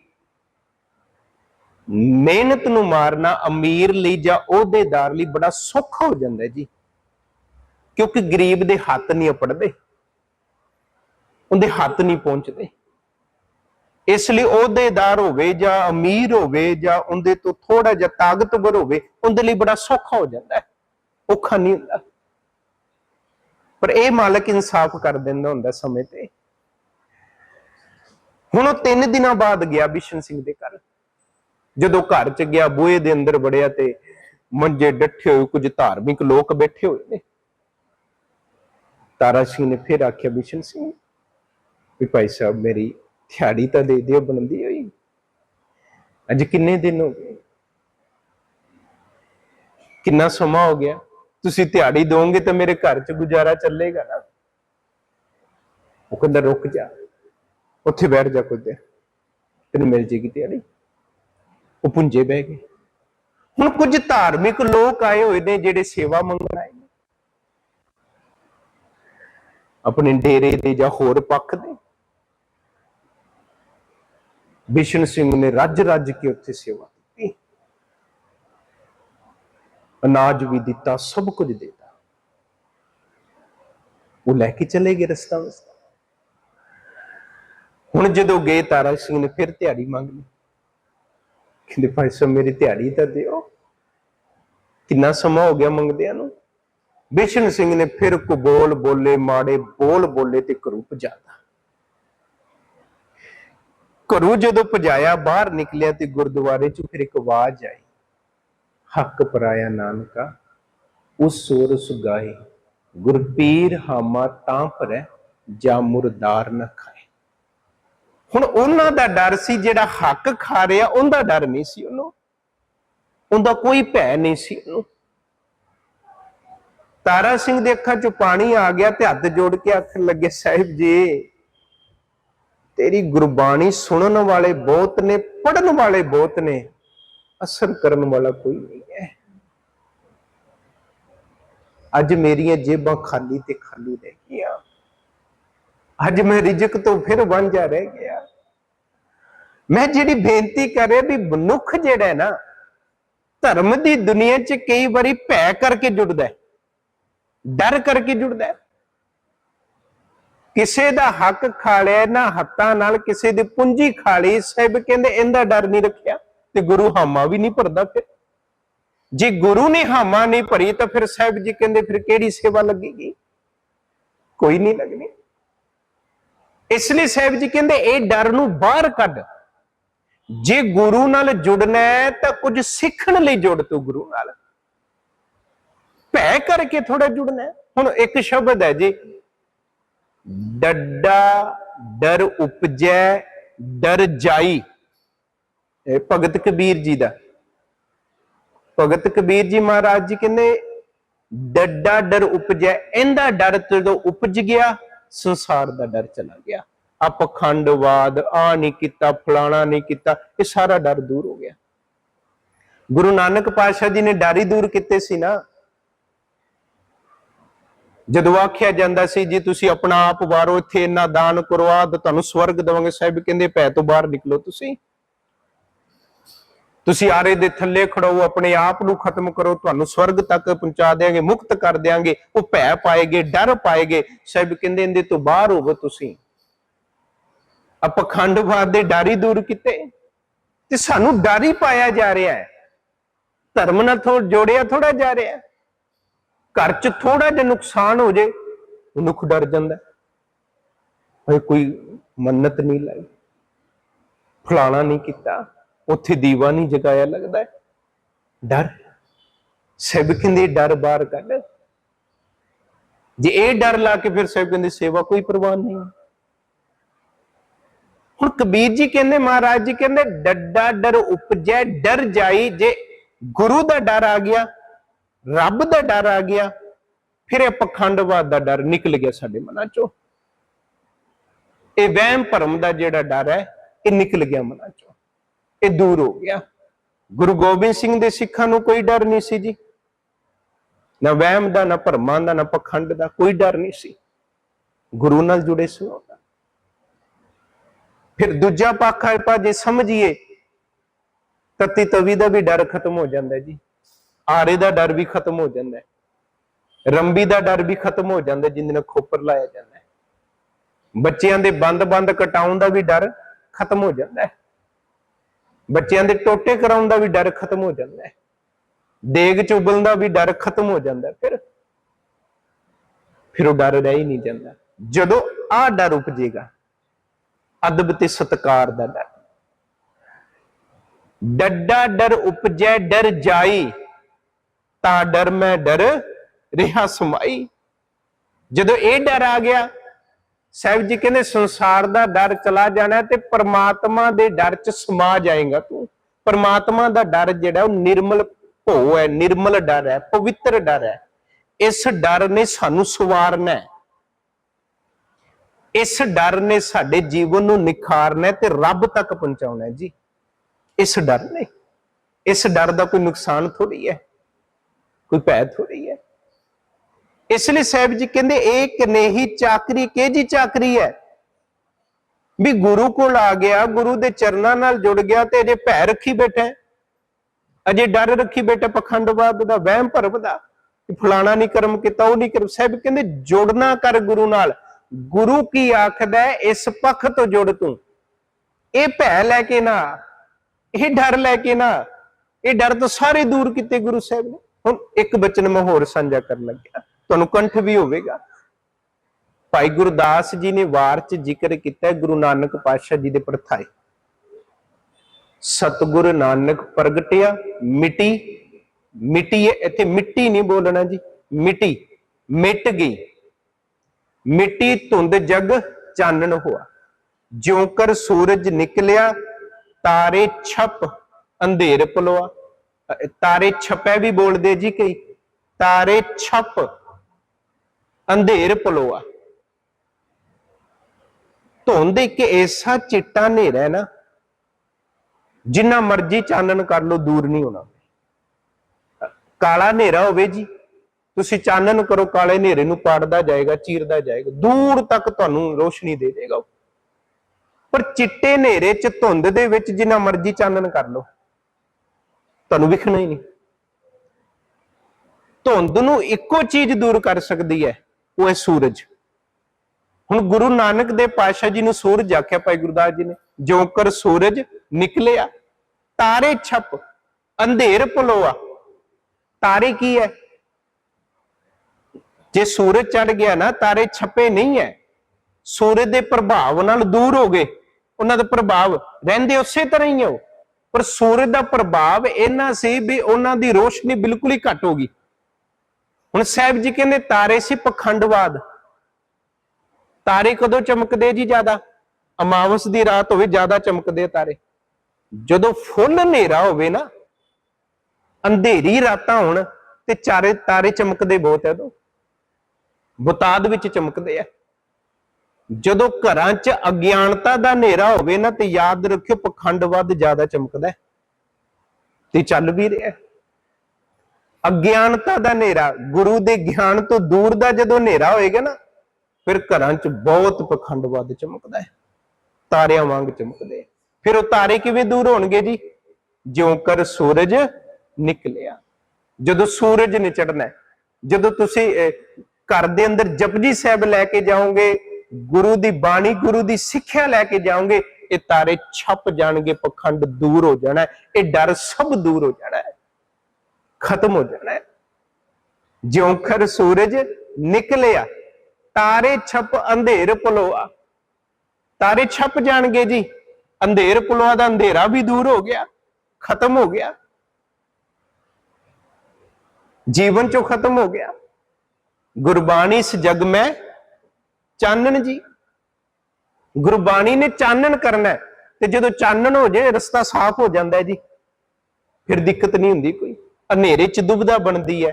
ਮਿਹਨਤ ਨੂੰ ਮਾਰਨਾ ਅਮੀਰ ਲਈ ਜਾਂ ਅਹੁਦੇਦਾਰ ਲਈ ਬੜਾ ਸੌਖਾ ਹੋ ਜਾਂਦਾ ਜੀ। ਕਿਉਂਕਿ ਗਰੀਬ ਦੇ ਹੱਥ ਨਹੀਂ ਅਪੜਦੇ ਉਹਦੇ ਹੱਥ ਨਹੀਂ ਪਹੁੰਚਦੇ। ਇਸ ਲਈ ਅਹੁਦੇਦਾਰ ਹੋਵੇ ਜਾਂ ਅਮੀਰ ਹੋਵੇ ਜਾਂ ਉਹਦੇ ਤੋਂ ਥੋੜਾ ਜਿਹਾ ਤਾਕਤਵਰ ਹੋਵੇ, ਉਹਦੇ ਲਈ ਬੜਾ ਸੌਖਾ ਹੋ ਜਾਂਦਾ ਹੈ, ਔਖਾ ਨਹੀਂ ਹੁੰਦਾ। ਪਰ ਇਹ ਮਾਲਕ ਇਨਸਾਫ ਕਰ ਦਿੰਦਾ ਹੁੰਦਾ ਸਮੇਂ ਤੇ। ਹੁਣ ਉਹ ਤਿੰਨ ਦਿਨਾਂ ਬਾਅਦ ਗਿਆ ਬਿਸ਼ਨ ਸਿੰਘ ਦੇ ਘਰ। ਜਦੋਂ ਘਰ ਚ ਗਿਆ, ਬੂਹੇ ਦੇ ਅੰਦਰ ਵੜਿਆ ਤੇ ਮੰਜੇ ਡੱਠੇ ਹੋਏ, ਕੁਝ ਧਾਰਮਿਕ ਲੋਕ ਬੈਠੇ ਹੋਏ ਨੇ। ਤਾਰਾ ਸਿੰਘ ਨੇ ਫਿਰ ਆਖਿਆ, ਬਿਸ਼ਨ ਸਿੰਘ, ਵੀ ਭਾਈ ਸਾਹਿਬ, ਮੇਰੀ ਦਿਹਾੜੀ ਤਾਂ ਦੇ ਦਿਓ, ਬਣਦੀ ਹੋਈ। ਅੱਜ ਕਿੰਨੇ ਦਿਨ ਹੋ ਗਏ? ਕਿੰਨਾ ਸਮਾਂ ਹੋ ਗਿਆ? ਤੁਸੀਂ ਦਿਹਾੜੀ ਦੋਗੇ ਤਾਂ ਮੇਰੇ ਘਰ 'ਚ ਗੁਜ਼ਾਰਾ ਚੱਲੇਗਾ ਨਾ। ਉਹ ਕਹਿੰਦਾ, ਰੁਕ ਜਾ। ਉੱਥੇ ਬੈਠ ਜਾ ਕੁਝ ਦੇਰ, ਤੈਨੂੰ ਮਿਲ ਜੇਗੀ ਦਿਹਾੜੀ ਉਹ ਪੁੰਜੇ ਬਹਿ ਗਏ। ਹੁਣ ਕੁਝ ਧਾਰਮਿਕ ਲੋਕ ਆਏ ਹੋਏ ਨੇ ਜਿਹੜੇ ਸੇਵਾ ਮੰਗਣ ਆਏ ਨੇ। ਆਪਣੇ ਡੇਰੇ ਦੇ ਜਾਂ ਹੋਰ ਪੱਖ ਦੇ ਬਿਸ਼ਨ ਸਿੰਘ ਨੇ ਰੱਜ ਰੱਜ ਕੇ ਉੱਥੇ ਸੇਵਾ ਕੀਤੀ। ਅਨਾਜ ਵੀ ਦਿੱਤਾ, ਸਭ ਕੁਝ ਦਿੱਤਾ। ਉਹ ਲੈ ਕੇ ਚਲੇ ਗਏ ਰਸਤਾ ਵਸਤਾ ਹੁਣ ਜਦੋਂ ਗਏ ਤਾਰਾ ਸਿੰਘ ਨੇ ਫਿਰ ਦਿਹਾੜੀ ਮੰਗ ਲਈ। ਕਹਿੰਦੇ, ਭਾਈ ਸਾਹਿਬ, ਮੇਰੀ ਦਿਹਾੜੀ ਤਾਂ ਦਿਓ। ਕਿੰਨਾ ਸਮਾਂ ਹੋ ਗਿਆ ਮੰਗਦਿਆਂ ਨੂੰ? ਬਿਸ਼ਨ ਸਿੰਘ ਨੇ ਫਿਰ ਕੋ ਬੋਲ ਬੋਲੇ ਮਾੜੇ ਬੋਲ ਬੋਲੇ ਤੇ ਘਰੋਂ ਭਜਾਤਾ। ਘਰੋਂ ਜਦੋਂ ਭਜਾਇਆ, ਬਾਹਰ ਨਿਕਲਿਆ ਤੇ ਗੁਰਦੁਆਰੇ ਚ ਫਿਰ ਇੱਕ ਆਵਾਜ਼ ਆਈ। ਹੱਕ ਪਰਾਇਆ ਨਾਨਕਾ, ਉਸ ਸੋਰ ਗਾਏ ਗੁਰਪੀਰ ਹਾਮਾ ਤਾਂ ਭਰੈ, ਜਾਂ ਮੁਰਦਾਰ ਨਾ ਖਾ ਹੁਣ ਉਹਨਾਂ ਦਾ ਡਰ ਸੀ ਜਿਹੜਾ ਹੱਕ ਖਾ ਰਿਹਾ, ਉਹਦਾ ਡਰ ਨਹੀਂ ਸੀ ਉਹਨੂੰ। ਉਹਦਾ ਕੋਈ ਭੈ ਨਹੀਂ ਸੀ ਉਹਨੂੰ। ਤਾਰਾ ਸਿੰਘ ਦੇ ਅੱਖਾਂ 'ਚੋਂ ਪਾਣੀ ਆ ਗਿਆ ਤੇ ਹੱਥ ਜੋੜ ਕੇ ਆਖਣ ਲੱਗੇ, ਸਾਹਿਬ ਜੀ, ਤੇਰੀ ਗੁਰਬਾਣੀ ਸੁਣਨ ਵਾਲੇ ਬਹੁਤ ਨੇ ਪੜਨ ਵਾਲੇ ਬਹੁਤ ਨੇ। ਅਸਰ ਕਰਨ ਵਾਲਾ ਕੋਈ ਨਹੀਂ ਹੈ। ਅੱਜ ਮੇਰੀਆਂ ਜੇਬਾਂ ਖਾਲੀ ਤੇ ਖਾਲੀ ਰਹਿ ਗਈਆਂ। ਅੱਜ ਮੈਂ ਰਿਜਕ ਤੋਂ ਫਿਰ ਵਾਂਝਾ ਰਹਿ ਗਿਆ। ਮੈਂ ਜਿਹੜੀ ਬੇਨਤੀ ਕਰ ਰਿਹਾ ਵੀ ਮਨੁੱਖ ਜਿਹੜਾ ਹੈ ਨਾ, ਧਰਮ ਦੀ ਦੁਨੀਆ 'ਚ ਕਈ ਵਾਰੀ ਭੈ ਕਰਕੇ ਜੁੜਦਾ ਹੈ, ਡਰ ਕਰਕੇ ਜੁੜਦਾ ਹੈ। ਕਿਸੇ ਦਾ ਹੱਕ ਖਾ ਲਿਆ ਨਾ ਹੱਥਾਂ ਨਾਲ ਕਿਸੇ ਦੀ ਪੂੰਜੀ ਖਾ ਲਈ, ਸਾਹਿਬ ਕਹਿੰਦੇ ਇਹਦਾ ਡਰ ਨਹੀਂ ਰੱਖਿਆ ਤੇ ਗੁਰੂ ਹਾਮਾ ਵੀ ਨਹੀਂ ਭਰਦਾ ਫਿਰ। ਜੇ ਗੁਰੂ ਨੇ ਹਾਮਾ ਨਹੀਂ ਭਰੀ ਤਾਂ ਫਿਰ ਸਾਹਿਬ ਜੀ ਕਹਿੰਦੇ ਫਿਰ ਕਿਹੜੀ ਸੇਵਾ ਲੱਗੇਗੀ? ਕੋਈ ਨਹੀਂ ਲੱਗਣੀ। ਇਸ ਲਈ ਸਾਹਿਬ ਜੀ ਕਹਿੰਦੇ ਇਹ ਡਰ ਨੂੰ ਬਾਹਰ ਕੱਢ। ਜੇ ਗੁਰੂ ਨਾਲ ਜੁੜਨਾ ਹੈ ਤਾਂ ਕੁਝ ਸਿੱਖਣ ਲਈ ਜੁੜ ਤੂੰ ਗੁਰੂ ਨਾਲ। ਭੈ ਕਰਕੇ ਥੋੜਾ ਜੁੜਨਾ ਹੁਣ ਇੱਕ ਸ਼ਬਦ ਹੈ ਜੀ, ਡੱਡਾ ਡਰ ਉਪਜੈ, ਡਰ ਜਾਈ। ਇਹ ਭਗਤ ਕਬੀਰ ਜੀ ਦਾ। ਭਗਤ ਕਬੀਰ ਜੀ ਮਹਾਰਾਜ ਜੀ ਕਹਿੰਦੇ, ਡੱਡਾ ਡਰ ਉਪਜੈ, ਇਹਦਾ ਡਰ ਜਦੋਂ ਉਪਜ ਗਿਆ ਸੰਸਾਰ ਦਾ ਡਰ ਚਲਾ ਗਿਆ। ਆ ਪਖੰਡਵਾਦ ਆ ਨਹੀਂ ਕੀਤਾ, ਫਲਾਣਾ ਨਹੀਂ ਕੀਤਾ, ਇਹ ਸਾਰਾ ਡਰ ਦੂਰ ਹੋ ਗਿਆ। ਗੁਰੂ ਨਾਨਕ ਪਾਤਸ਼ਾਹ ਜੀ ਨੇ ਡਰ ਹੀ ਦੂਰ ਕੀਤੇ ਸੀ ਨਾ। ਜਦੋਂ ਆਖਿਆ ਜਾਂਦਾ ਸੀ, ਜੀ ਤੁਸੀਂ ਆਪਣਾ ਆਪ ਵਾਰੋ, ਇੱਥੇ ਇੰਨਾ ਦਾਨ ਕਰਵਾ ਆ ਤਾਂ ਤੁਹਾਨੂੰ ਸਵਰਗ ਦੇਵਾਂਗੇ। ਸਾਹਿਬ ਕਹਿੰਦੇ, ਭੈ ਤੋਂ ਬਾਹਰ ਨਿਕਲੋ ਤੁਸੀਂ। ਤੁਸੀਂ ਆਰੇ ਦੇ ਥੱਲੇ ਖੜੋ, ਆਪਣੇ ਆਪ ਨੂੰ ਖਤਮ ਕਰੋ, ਤੁਹਾਨੂੰ ਸਵਰਗ ਤੱਕ ਪਹੁੰਚਾ ਦੇਾਂਗੇ ਮੁਕਤ ਕਰ ਦੇਾਂਗੇ ਉਹ ਭੈ ਪਾਏਗੇ, ਡਰ ਪਾਏਗੇ। ਸਾਹਿਬ ਕਹਿੰਦੇ, ਇਹਦੇ ਤੋਂ ਬਾਹਰ ਹੋਵੋ ਤੁਸੀਂ। ਆ ਪਖੰਡਵਾਦ ਦੇ ਡਰ ਹੀ ਦੂਰ ਕੀਤੇ। ਤੇ ਸਾਨੂੰ ਡਰ ਹੀ ਪਾਇਆ ਜਾ ਰਿਹਾ ਹੈ। ਧਰਮ ਨਾਲ ਥੋ, ਜੋੜਿਆ ਥੋੜਾ ਜਾ ਰਿਹਾ ਘਰ 'ਚ ਥੋੜਾ ਜਿਹਾ ਨੁਕਸਾਨ ਹੋ ਜੇ, ਮਨੁੱਖ ਡਰ ਜਾਂਦਾ ਹੈ। ਕੋਈ ਮੰਨਤ ਨਹੀਂ ਲਾਈ। ਫਲਾਣਾ ਨਹੀਂ ਕੀਤਾ। ਉੱਥੇ ਦੀਵਾ ਨਹੀਂ ਜਗਾਇਆ ਲੱਗਦਾ ਡਰ। ਸਭ ਕਹਿੰਦੇ ਡਰ ਬਾਹਰ ਕੱਢ। ਜੇ ਇਹ ਡਰ ਲਾ ਕੇ ਫਿਰ ਸਭ ਕਹਿੰਦੇ ਸੇਵਾ ਕੋਈ ਪ੍ਰਵਾਨ ਨਹੀਂ। ਹੁਣ ਕਬੀਰ ਜੀ ਕਹਿੰਦੇ, ਮਹਾਰਾਜ ਜੀ ਕਹਿੰਦੇ, ਡੱਡਾ ਡਰ ਉਪਜੈ, ਡਰ ਜਾਈ ਜੇ ਗੁਰੂ ਦਾ ਡਰ ਆ ਗਿਆ, ਰੱਬ ਦਾ ਡਰ ਆ ਗਿਆ, ਫਿਰ ਇਹ ਪਖੰਡਵਾਦ ਦਾ ਡਰ ਨਿਕਲ ਗਿਆ ਸਾਡੇ ਮਨਾਂ ਚੋਂ। ਇਹ ਵਹਿਮ ਭਰਮ ਦਾ ਜਿਹੜਾ ਡਰ ਹੈ, ਇਹ ਨਿਕਲ ਗਿਆ ਮਨਾਂ ਚੋਂ। ਇਹ ਦੂਰ ਹੋ ਗਿਆ। ਗੁਰੂ ਗੋਬਿੰਦ ਸਿੰਘ ਦੇ ਸਿੱਖਾਂ ਨੂੰ ਕੋਈ ਡਰ ਨਹੀਂ ਸੀ ਜੀ। ਨਾ ਵਹਿਮ ਦਾ ਨਾ ਭਰਮਾਂ ਦਾ ਨਾ ਪਖੰਡ ਦਾ ਕੋਈ ਡਰ ਨਹੀਂ ਸੀ। ਗੁਰੂ ਨਾਲ ਜੁੜੇ ਸੀ। ਫਿਰ ਦੂਜਾ ਪੱਖ ਆਪਾਂ ਜੇ ਸਮਝੀਏ। ਤਤੀ ਤਵੀ ਦਾ ਵੀ ਡਰ ਖਤਮ ਹੋ ਜਾਂਦਾ ਹੈ ਜੀ। ਆਰੇ ਦਾ ਡਰ ਵੀ ਖਤਮ ਹੋ ਜਾਂਦਾ ਹੈ। ਰੰਬੀ ਦਾ ਡਰ ਵੀ ਖਤਮ ਹੋ ਜਾਂਦਾ ਹੈ, ਜਿਹਦੇ ਨਾਲ ਖੋਪਰ ਲਾਇਆ ਜਾਂਦਾ ਹੈ। ਬੱਚਿਆਂ ਦੇ ਬੰਦ-ਬੰਦ ਕਟਾਉਣ ਦਾ ਵੀ ਡਰ ਖਤਮ ਹੋ ਜਾਂਦਾ ਹੈ। ਬੱਚਿਆਂ ਦੇ ਟੋਟੇ ਕਰਾਉਣ ਦਾ ਵੀ ਡਰ ਖਤਮ ਹੋ ਜਾਂਦਾ ਹੈ। ਦੇਗ ਚੁਬਲਣ ਦਾ ਵੀ ਡਰ ਖਤਮ ਹੋ ਜਾਂਦਾ ਫਿਰ ਫਿਰ ਉਹ ਡਰ ਰਹਿ ਹੀ ਨਹੀਂ ਜਾਂਦਾ। ਜਦੋਂ ਆਹ ਡਰ ਉਪਜੇਗਾ, ਅਦਬ ਤੇ ਸਤਕਾਰ ਦਾ ਡਰ। ਡੱਡਾ ਡਰ ਉਪਜੈ, ਡਰ ਜਾਈ, ਤਾਂ ਡਰ ਮੈਂ ਡਰ ਰਿਹਾ ਸਮਾਈ। ਜਦੋਂ ਇਹ ਡਰ ਆ ਗਿਆ ਸਾਹਿਬ ਜੀ ਕਹਿੰਦੇ ਸੰਸਾਰ ਦਾ ਡਰ ਚਲਾ ਜਾਣਾ ਤੇ ਪਰਮਾਤਮਾ ਦੇ ਡਰ ਚ ਸਮਾ ਜਾਏਗਾ ਤੂੰ। ਪਰਮਾਤਮਾ ਦਾ ਡਰ ਜਿਹੜਾ, ਉਹ ਨਿਰਮਲ ਭੋ ਹੈ, ਨਿਰਮਲ ਡਰ ਹੈ, ਪਵਿੱਤਰ ਡਰ ਹੈ। ਇਸ ਡਰ ਨੇ ਸਾਨੂੰ ਸਵਾਰਨਾ ਹੈ। ਇਸ ਡਰ ਨੇ ਸਾਡੇ ਜੀਵਨ ਨੂੰ ਨਿਖਾਰਨਾ ਤੇ ਰੱਬ ਤੱਕ ਪਹੁੰਚਾਉਣਾ ਜੀ। ਇਸ ਡਰ ਨੇ। ਇਸ ਡਰ ਦਾ ਕੋਈ ਨੁਕਸਾਨ ਥੋੜੀ ਹੈ। ਕੋਈ ਭੈ ਥੋੜੀ ਹੈ। ਇਸ ਲਈ ਸਾਹਿਬ ਜੀ ਕਹਿੰਦੇ, ਇਹ ਕਨੇਹੀ ਚਾਕਰੀ ਕਿਹਜੀ ਚਾਕਰੀ ਹੈ? ਵੀ ਗੁਰੂ ਕੋਲ ਆ ਗਿਆ, ਗੁਰੂ ਦੇ ਚਰਨਾਂ ਨਾਲ ਜੁੜ ਗਿਆ ਤੇ ਅਜੇ ਭੈ ਰੱਖੀ ਬੈਠਾ ਅਜੇ ਡਰ ਰੱਖੀ ਬੈਠਾ ਪਖੰਡਵਾਦ ਦਾ, ਵਹਿਮ ਭਰਮ ਦਾ। ਫਲਾਣਾ ਨਹੀਂ ਕਰਮ ਕੀਤਾ, ਉਹ ਨਹੀਂ ਕਰਮ। ਸਾਹਿਬ ਕਹਿੰਦੇ, ਜੁੜਨਾ ਕਰ ਗੁਰੂ ਨਾਲ। ਗੁਰੂ ਕੀ ਆਖਦਾ ਇਸ ਪੱਖ ਤੋਂ ਜੁੜ ਤੂੰ। ਇਹ ਭੈ ਲੈ ਕੇ ਨਾ, ਇਹ ਡਰ ਲੈ ਕੇ ਨਾ। ਇਹ ਡਰ ਤੋਂ ਸਾਰੇ ਦੂਰ ਕੀਤੇ ਗੁਰੂ ਸਾਹਿਬ ਨੇ। ਹੁਣ ਇੱਕ ਬਚਨ ਮੈਂ ਹੋਰ ਸਾਂਝਾ ਕਰਨ ਲੱਗਿਆ। ਤੁਹਾਨੂੰ ਕੰਠ ਵੀ ਹੋਵੇਗਾ। ਭਾਈ ਗੁਰਦਾਸ ਜੀ ਨੇ ਵਾਰ ਚ ਜ਼ਿਕਰ ਕੀਤਾ ਗੁਰੂ ਨਾਨਕ ਪਾਤਸ਼ਾਹ ਜੀ ਦੇ ਪ੍ਰਥਾਏ। ਸਤਗੁਰ ਨਾਨਕ ਪ੍ਰਗਟਿਆ, ਮਿੱਟੀ ਮਿੱਟੀ ਇੱਥੇ ਮਿੱਟੀ ਨਹੀਂ ਬੋਲਣਾ ਜੀ, ਮਿੱਟੀ, ਮਿਟ ਗਈ। ਮਿੱਟੀ ਧੁੰਦ ਜਗ ਚਾਨਣ ਹੋਆ। ਜਿਉ ਕਰ ਸੂਰਜ ਨਿਕਲਿਆ, ਤਾਰੇ ਛਪ ਅੰਧੇਰ ਪਲੋਆ ਤਾਰੇ ਛਪੈ ਵੀ ਬੋਲਦੇ ਜੀ ਕਈ, ਤਾਰੇ ਛਪ ਅੰਧੇਰ ਪਲੋਆ ਧੁੰਦ ਇੱਕ ਐਸਾ ਚਿੱਟਾ ਹਨੇਰਾ ਹੈ ਨਾ, ਜਿੰਨਾ ਮਰਜ਼ੀ ਚਾਨਣ ਕਰ ਲੋ ਦੂਰ ਨਹੀਂ ਹੋਣਾ। ਕਾਲਾ ਹਨੇਰਾ ਹੋਵੇ ਜੀ, ਤੁਸੀਂ ਚਾਨਣ ਕਰੋ, ਕਾਲੇ ਹਨੇਰੇ ਨੂੰ ਪਾੜਦਾ ਜਾਏਗਾ, ਚੀਰਦਾ ਜਾਏਗਾ, ਦੂਰ ਤੱਕ ਤੁਹਾਨੂੰ ਰੋਸ਼ਨੀ ਦੇ ਦੇਗਾ ਉਹ। ਪਰ ਚਿੱਟੇ ਹਨੇਰੇ ਚ, ਧੁੰਦ ਦੇ ਵਿੱਚ ਜਿੰਨਾ ਮਰਜ਼ੀ ਚਾਨਣ ਕਰ ਲਓ, ਤੁਹਾਨੂੰ ਵਿਖਣਾ ਹੀ ਨਹੀਂ। ਧੁੰਦ ਨੂੰ ਇੱਕੋ ਚੀਜ਼ ਦੂਰ ਕਰ ਸਕਦੀ ਹੈ ਉਹ ਹੈ ਸੂਰਜ। ਹੁਣ ਗੁਰੂ ਨਾਨਕ ਦੇ ਪਾਤਸ਼ਾਹ ਜੀ ਨੂੰ ਸੂਰਜ ਆਖਿਆ, ਭਾਈ ਗੁਰਦਾਸ ਜੀ ਨੇ ਜਿਉਂ ਕਰ ਸੂਰਜ ਨਿਕਲਿਆ, ਤਾਰੇ ਛਪ, ਅੰਧੇਰ ਪਲੋਆ ਤਾਰੇ ਕੀ ਹੈ? ਜੇ ਸੂਰਜ ਚੜ ਗਿਆ ਨਾ, ਤਾਰੇ ਛਪੇ ਨਹੀਂ ਹੈ। ਸੂਰਜ ਦੇ ਪ੍ਰਭਾਵ ਨਾਲ ਦੂਰ ਹੋ ਗਏ। ਉਹਨਾਂ ਦਾ ਪ੍ਰਭਾਵ ਰਹਿੰਦੇ ਉਸੇ ਤਰ੍ਹਾਂ ਹੀ ਹੈ ਉਹ। ਪਰ ਸੂਰਜ ਦਾ ਪ੍ਰਭਾਵ ਇਹਨਾਂ ਸੀ ਵੀ ਉਹਨਾਂ ਦੀ ਰੋਸ਼ਨੀ ਬਿਲਕੁਲ ਹੀ ਘਟ ਹੋ ਗਈ। ਹੁਣ ਸਾਹਿਬ ਜੀ ਕਹਿੰਦੇ ਤਾਰੇ ਸੀ ਪਖੰਡਵਾਦ। ਤਾਰੇ ਕਦੋਂ ਚਮਕਦੇ ਜੀ ਜ਼ਿਆਦਾ? ਅਮਾਵਸ ਦੀ ਰਾਤ ਹੋਵੇ ਜ਼ਿਆਦਾ ਚਮਕਦੇ ਤਾਰੇ। ਜਦੋਂ ਫੁੱਲ ਹਨੇਰਾ ਹੋਵੇ ਨਾ, ਅੰਧੇਰੀ ਰਾਤਾਂ ਹੋਣ ਤੇ ਚਾਰੇ ਤਾਰੇ ਚਮਕਦੇ ਬਹੁਤ ਐ ਉਦੋਂ। ਬੁਤਾਦ ਵਿੱਚ ਚਮਕਦੇ ਆ। ਜਦੋਂ ਘਰਾਂ 'ਚ ਅਗਿਆਨਤਾ ਦਾ ਹਨੇਰਾ ਹੋਵੇ ਨਾ ਤੇ ਯਾਦ ਰੱਖਿਓ ਪਖੰਡਵਾਦ ਜ਼ਿਆਦਾ ਚਮਕਦਾ। ਤੇ ਚੱਲ ਵੀ ਰਿਹਾ। ਅਗਿਆਨਤਾ ਦਾ ਹਨੇਰਾ, ਗੁਰੂ ਦੇ ਗਿਆਨ ਤੋਂ ਦੂਰ ਦਾ ਜਦੋਂ ਹਨੇਰਾ ਹੋਏਗਾ ਨਾ, ਫਿਰ ਘਰਾਂ 'ਚ ਬਹੁਤ ਪਖੰਡਵਾਦ ਚਮਕਦਾ ਹੈ। ਤਾਰਿਆਂ ਵਾਂਗ ਚਮਕਦੇ ਆ। ਫਿਰ ਉਹ ਤਾਰੇ ਕਿਵੇਂ ਦੂਰ ਹੋਣਗੇ ਜੀ? ਜਿਉਂ ਕਰ ਸੂਰਜ ਨਿਕਲਿਆ। ਜਦੋਂ ਸੂਰਜ ਨਿਚੜਨਾ ਜਦੋਂ ਤੁਸੀਂ ਘਰ ਦੇ ਅੰਦਰ ਜਪਜੀ ਸਾਹਿਬ ਲੈ ਕੇ ਜਾਓਗੇ, ਗੁਰੂ ਦੀ ਬਾਣੀ, ਗੁਰੂ ਦੀ ਸਿੱਖਿਆ ਲੈ ਕੇ ਜਾਓਗੇ, ਇਹ ਤਾਰੇ ਛਪ ਜਾਣਗੇ, ਪਖੰਡ ਦੂਰ ਹੋ ਜਾਣਾ ਇਹ ਡਰ ਸਭ ਦੂਰ ਹੋ ਜਾਣਾ ਹੈ। ਖਤਮ ਹੋ ਜਾਣਾ ਹੈ। ਜਿਉਂ ਖਰ ਸੂਰਜ ਨਿਕਲਿਆ, ਤਾਰੇ ਛਪ ਅੰਧੇਰ ਪਲੋਆ। ਤਾਰੇ ਛਪ ਜਾਣਗੇ ਜੀ, ਅੰਧੇਰ ਪੁਲੋਆ ਦਾ ਅੰਧੇਰਾ ਵੀ ਦੂਰ ਹੋ ਗਿਆ, ਖਤਮ ਹੋ ਗਿਆ। ਜੀਵਨ ਚੋਂ ਖਤਮ ਹੋ ਗਿਆ। ਗੁਰਬਾਣੀ ਇਸ ਜਗ ਮੈਂ ਚਾਨਣ ਜੀ। ਗੁਰਬਾਣੀ ਨੇ ਚਾਨਣ ਕਰਨਾ ਤੇ ਜਦੋਂ ਚਾਨਣ ਹੋ ਜਾਏ, ਰਸਤਾ ਸਾਫ਼ ਹੋ ਜਾਂਦਾ ਹੈ ਜੀ। ਫਿਰ ਦਿੱਕਤ ਨਹੀਂ ਹੁੰਦੀ ਕੋਈ। ਹਨੇਰੇ ਚ ਦੁਬਦਾ ਬਣਦੀ ਹੈ।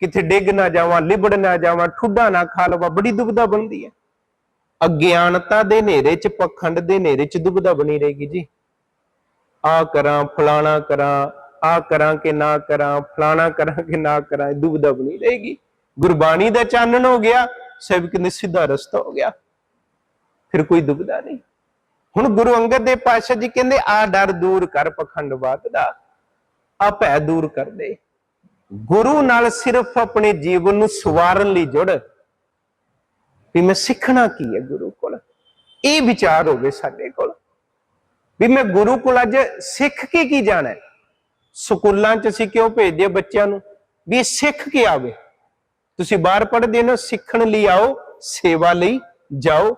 ਕਿਥੇ ਡਿੱਗ ਨਾ ਜਾਵਾਂ, ਲਿਬੜ ਨਾ ਜਾਵਾਂ, ਠੁੱਡਾ ਨਾ ਖਾ ਲਵਾਂ, ਬੜੀ ਦੁਬਦਾ ਬਣਦੀ ਹੈ। ਅਗਿਆਨਤਾ ਦੇ ਹਨੇਰੇ ਚ, ਪਖੰਡ ਦੇ ਹਨੇਰੇ ਚ ਦੁਬਦਾ ਬਣੀ ਰਹੇਗੀ ਜੀ। ਆ ਕਰਾਂ, ਫਲਾਣਾ ਕਰਾਂ, ਆ ਕਰਾਂ ਕਿ ਨਾ ਕਰਾਂ, ਫਲਾਣਾ ਕਰਾਂ ਕਿ ਨਾ ਕਰਾਂ ਦੁਬਦਾ ਬਣੀ ਰਹੇਗੀ। ਗੁਰਬਾਣੀ ਦਾ ਚਾਨਣ ਹੋ ਗਿਆ ਸਭ ਕਿ ਸਿੱਧਾ ਰਸਤਾ ਹੋ ਗਿਆ। ਫਿਰ ਕੋਈ ਦੁਬਦਾ ਨਹੀਂ। ਹੁਣ ਗੁਰੂ ਅੰਗਦ ਦੇਵ ਪਾਤਸ਼ਾਹ ਜੀ ਕਹਿੰਦੇ, ਆ ਡਰ ਦੂਰ ਕਰ ਪਖੰਡਵਾਦ ਦਾ। ਆ ਭੈ ਦੂਰ ਕਰ ਦੇ। ਗੁਰੂ ਨਾਲ ਸਿਰਫ ਆਪਣੇ ਜੀਵਨ ਨੂੰ ਸਵਾਰਨ ਲਈ ਜੁੜ। ਵੀ ਮੈਂ ਸਿੱਖਣਾ ਕੀ ਹੈ ਗੁਰੂ ਕੋਲ? ਇਹ ਵਿਚਾਰ ਹੋਵੇ ਸਾਡੇ ਕੋਲ। ਵੀ ਮੈਂ ਗੁਰੂ ਕੋਲ ਅੱਜ ਸਿੱਖ ਕੇ ਕੀ ਜਾਣਾ ਸਕੂਲਾਂ 'ਚ ਅਸੀਂ ਕਿਉਂ ਭੇਜਦੇ ਬੱਚਿਆਂ ਨੂੰ? ਵੀ ਇਹ ਸਿੱਖ ਕੇ ਆਵੇ। ਤੁਸੀਂ ਬਾਹਰ ਪੜ੍ਹਦੇ ਹੋ ਸਿੱਖਣ ਲਈ ਆਓ, ਸੇਵਾ ਲਈ ਜਾਓ।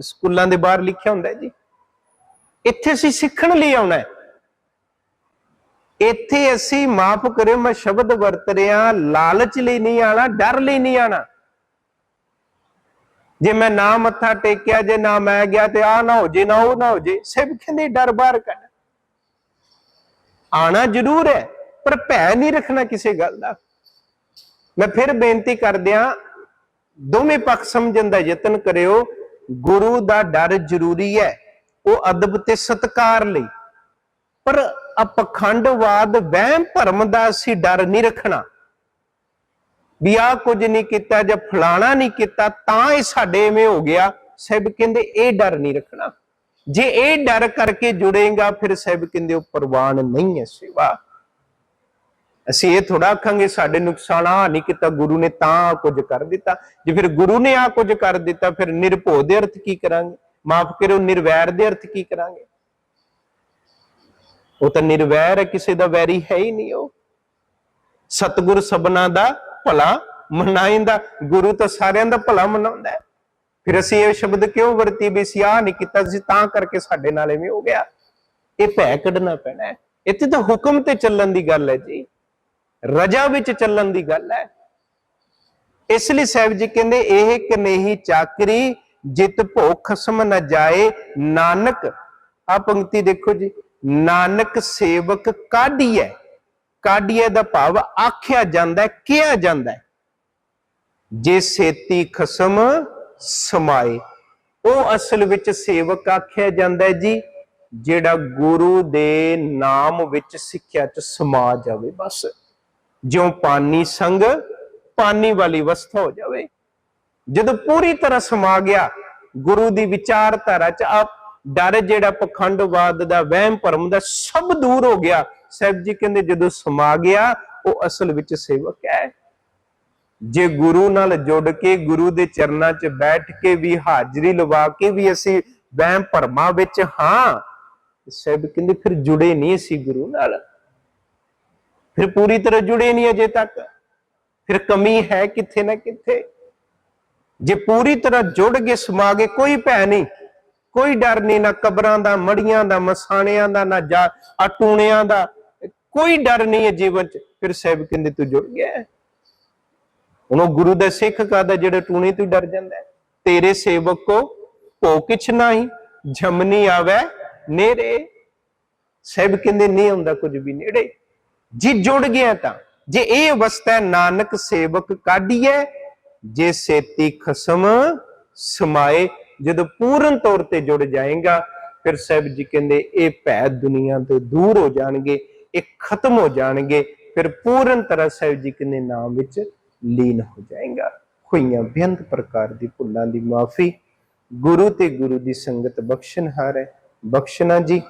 ਸਕੂਲਾਂ ਦੇ ਬਾਹਰ ਲਿਖਿਆ ਹੁੰਦਾ ਜੀ। ਇੱਥੇ ਅਸੀਂ ਸਿੱਖਣ ਲਈ ਆਉਣਾ ਹੈ। ਇੱਥੇ ਅਸੀਂ ਮਾਫ ਕਰਿਓ, ਮੈਂ ਸ਼ਬਦ ਵਰਤ ਰਿਹਾ, ਲਾਲਚ ਲਈ ਨਹੀਂ ਆਣਾ, ਡਰ ਲਈ ਨਹੀਂ ਆਣਾ। ਜੇ ਮੈਂ ਨਾ ਮੱਥਾ ਟੇਕਿਆ, ਜੇ ਨਾ ਮੈਂ ਗਿਆ ਤੇ ਆ ਨਾ ਹੋ ਜੇ, ਨਾ ਉਹ ਨਾ ਹੋ ਜੇ ਸਭ ਕਹਿੰਦੇ ਡਰ ਬਾਹਰ ਕੱਢ। ਆਣਾ ਜ਼ਰੂਰ ਹੈ, ਪਰ ਭੈ ਨਹੀਂ ਰੱਖਣਾ ਕਿਸੇ ਗੱਲ ਦਾ। ਮੈਂ ਫਿਰ ਬੇਨਤੀ ਕਰਦਿਆਂ ਦੋਵੇਂ ਪੱਖ ਸਮਝਣ ਦਾ ਯਤਨ ਕਰਿਓ, ਗੁਰੂ ਦਾ ਡਰ ਜ਼ਰੂਰੀ ਹੈ, ਉਹ ਅਦਬ ਤੇ ਸਤਕਾਰ ਲਈ। ਪਰ ਅਪਖੰਡਵਾਦ ਵਹਿਮ ਭਰਮ ਦਾ ਅਸੀਂ ਡਰ ਨਹੀਂ ਰੱਖਣਾ। ਵੀ ਆ ਕੁਝ ਨਹੀਂ ਕੀਤਾ, ਜਾਂ ਫਲਾਣਾ ਨਹੀਂ ਕੀਤਾ, ਤਾਂ ਇਹ ਸਾਡੇ ਐਵੇਂ ਹੋ ਗਿਆ। ਸਭ ਕਹਿੰਦੇ ਇਹ ਡਰ ਨਹੀਂ ਰੱਖਣਾ। ਜੇ ਇਹ ਡਰ ਕਰਕੇ ਜੁੜੇਗਾ, ਫਿਰ ਸਭ ਕਹਿੰਦੇ ਉਹ ਪ੍ਰਵਾਨ ਨਹੀਂ ਹੈ ਸੇਵਾ। ਅਸੀਂ ਇਹ ਥੋੜਾ ਆਖਾਂਗੇ, ਸਾਡੇ ਨੁਕਸਾਨ ਆ ਨਹੀਂ ਕੀਤਾ, ਗੁਰੂ ਨੇ ਤਾਂ ਆਹ ਕੁਝ ਕਰ ਦਿੱਤਾ। ਜੇ ਫਿਰ ਗੁਰੂ ਨੇ ਆ ਕੁਝ ਕਰ ਦਿੱਤਾ, ਫਿਰ ਨਿਰਭਉ ਦੇ ਅਰਥ ਕੀ ਕਰਾਂਗੇ? ਮਾਫ ਕਰੋ ਨਿਰਵੈਰ ਦੇ ਅਰਥ ਕੀ ਕਰਾਂਗੇ? ਉਹ ਤਾਂ ਨਿਰਵੈਰ ਹੈ, ਕਿਸੇ ਦਾ ਵੈਰੀ ਹੈ ਹੀ ਨਹੀਂ ਉਹ। ਸਤਿਗੁਰ ਸਭਨਾ ਦਾ ਭਲਾ ਮਨਾਇੰਦਾ, ਗੁਰੂ ਤਾਂ ਸਾਰਿਆਂ ਦਾ ਭਲਾ ਮਨਾਉਂਦਾ ਹੈ। ਫਿਰ ਅਸੀਂ ਇਹ ਸ਼ਬਦ ਕਿਉਂ ਵਰਤੀ ਵੀ ਸੀ ਆ ਨਹੀਂ ਕੀਤਾ ਸੀ ਤਾਂ ਕਰਕੇ ਸਾਡੇ ਨਾਲ ਐਵੇਂ ਹੋ ਗਿਆ। ਇਹ ਭੈ ਕੱਢਣਾ ਪੈਣਾ ਇੱਥੇ ਤਾਂ ਹੁਕਮ ਤੇ ਚੱਲਣ ਦੀ ਗੱਲ ਹੈ ਜੀ। ਰਜਾ ਵਿੱਚ ਚੱਲਣ ਦੀ ਗੱਲ ਹੈ। ਇਸ ਲਈ ਸਾਹਿਬ ਜੀ ਕਹਿੰਦੇ, ਇਹ ਕਨੇਹੀ ਚਾਕਰੀ, ਜਿਤ ਭੁੱਖ ਸਮ ਨ ਜਾਏ, ਨਾਨਕ। ਆ ਪੰਕਤੀ ਦੇਖੋ ਜੀ। ਨਾਨਕ ਸੇਵਕ ਕਾਢੀਐ। ਕਾਢੀਐ ਦਾ ਭਾਵ ਆਖਿਆ ਜਾਂਦਾ ਹੈ, ਕਿਹਾ ਜਾਂਦਾ ਹੈ। ਜੇ ਸੇਤੀ ਖਸਮ ਸਮਾਏ, ਉਹ ਅਸਲ ਵਿੱਚ ਸੇਵਕ ਆਖਿਆ ਜਾਂਦਾ ਹੈ ਜੀ, ਜਿਹੜਾ ਗੁਰੂ ਦੇ ਨਾਮ ਵਿੱਚ ਸਿੱਖਿਆ ਚ ਸਮਾ ਜਾਵੇ ਬਸ। ਜਿਉਂ ਪਾਨੀ ਸੰਗ, ਪਾਨੀ ਵਾਲੀ ਅਵਸਥਾ ਹੋ ਜਾਵੇ। ਜਦੋਂ ਪੂਰੀ ਤਰ੍ਹਾਂ ਸਮਾ ਗਿਆ, ਗੁਰੂ ਦੀ ਵਿਚਾਰਧਾਰਾ ਚ ਆਪ ਡਰ ਜਿਹੜਾ ਪਖੰਡਵਾਦ ਦਾ ਵਹਿਮ ਭਰਮ ਦਾ ਸਭ ਦੂਰ ਹੋ ਗਿਆ। ਸਾਹਿਬ ਜੀ ਕਹਿੰਦੇ ਜਦੋਂ ਸਮਾ ਗਿਆ, ਉਹ ਅਸਲ ਵਿੱਚ ਸੇਵਕ ਹੈ। ਜੇ ਗੁਰੂ ਨਾਲ ਜੁੜ ਕੇ ਗੁਰੂ ਦੇ ਚਰਨਾਂ 'ਚ ਬੈਠ ਕੇ ਵੀ ਹਾਜ਼ਰੀ ਲਵਾ ਕੇ ਵੀ ਅਸੀਂ ਵਹਿਮ ਭਰਮਾਂ ਵਿੱਚ ਹਾਂ, ਸਾਹਿਬ ਕਹਿੰਦੇ ਫਿਰ ਜੁੜੇ ਨਹੀਂ ਅਸੀਂ ਗੁਰੂ ਨਾਲ। ਫਿਰ ਪੂਰੀ ਤਰ੍ਹਾਂ ਜੁੜੇ ਨਹੀਂ ਅਜੇ ਤੱਕ। ਫਿਰ ਕਮੀ ਹੈ ਕਿੱਥੇ ਨਾ ਕਿੱਥੇ। ਜੇ ਪੂਰੀ ਤਰ੍ਹਾਂ ਜੁੜ ਕੇ ਸਮਾ ਗਏ, ਕੋਈ ਭੈ ਨਹੀਂ। ਕੋਈ ਡਰ ਨਹੀਂ, ਨਾ ਕਬਰਾਂ ਦਾ, ਮੜੀਆਂ ਦਾ, ਮਸਾਣਿਆਂ ਦਾ, ਨਾ ਜਾ ਆ ਦਾ। ਕੋਈ ਡਰ ਨਹੀਂ ਹੈ ਜੀਵਨ ਚ। ਫਿਰ ਸਾਹਿਬ ਕਹਿੰਦੇ, ਤੂੰ ਜੁੜ ਗਿਆ ਹੁਣ ਉਹ ਗੁਰੂ ਦਾ ਸਿੱਖ ਕਾਦਾ ਜਿਹੜੇ ਟੂਣੇ ਤੋਂ ਡਰ ਜਾਂਦਾ ਤੇਰੇ ਸੇਵਕ ਕੋ ਭੋ ਕਿਛ ਨਹੀਂ ਜਮਨੀ ਆਵੇ ਨੇੜੇ ਸਾਹਿਬ ਕਹਿੰਦੇ, ਨਹੀਂ ਹੁੰਦਾ ਕੁਝ ਵੀ ਨੇੜੇ। ਜੇ ਜੁੜ ਗਿਆ ਤਾਂ, ਜੇ ਇਹ ਅਵਸਥਾ ਨਾਨਕ ਸੇਵਕ ਕਾਢੀਏ ਜੇ ਸੇਤੀ ਖਸਮ ਸਮਾਏ ਜਦੋਂ ਪੂਰਨ ਤੌਰ ਤੇ ਜੁੜ ਜਾਏਗਾ, ਫਿਰ ਸਾਹਿਬ ਜੀ ਕਹਿੰਦੇ, ਇਹ ਭੈ ਦੁਨੀਆ ਤੋਂ ਦੂਰ ਹੋ ਜਾਣਗੇ, ਇਹ ਖਤਮ ਹੋ ਜਾਣਗੇ, ਫਿਰ ਪੂਰਨ ਤਰ੍ਹਾਂ ਸਾਹਿਬ ਜੀ ਕਹਿੰਦੇ, ਨਾਮ ਵਿੱਚ ਲੀਨ ਹੋ ਜਾਏਗਾ। ਹੋਈਆਂ ਬੇਅੰਤ ਪ੍ਰਕਾਰ ਦੀ ਭੁੱਲਾਂ ਦੀ ਮਾਫੀ, ਗੁਰੂ ਤੇ ਗੁਰੂ ਦੀ ਸੰਗਤ ਬਖਸ਼ਣਹਾਰ ਹੈ। ਬਖਸ਼ਣਾ ਜੀ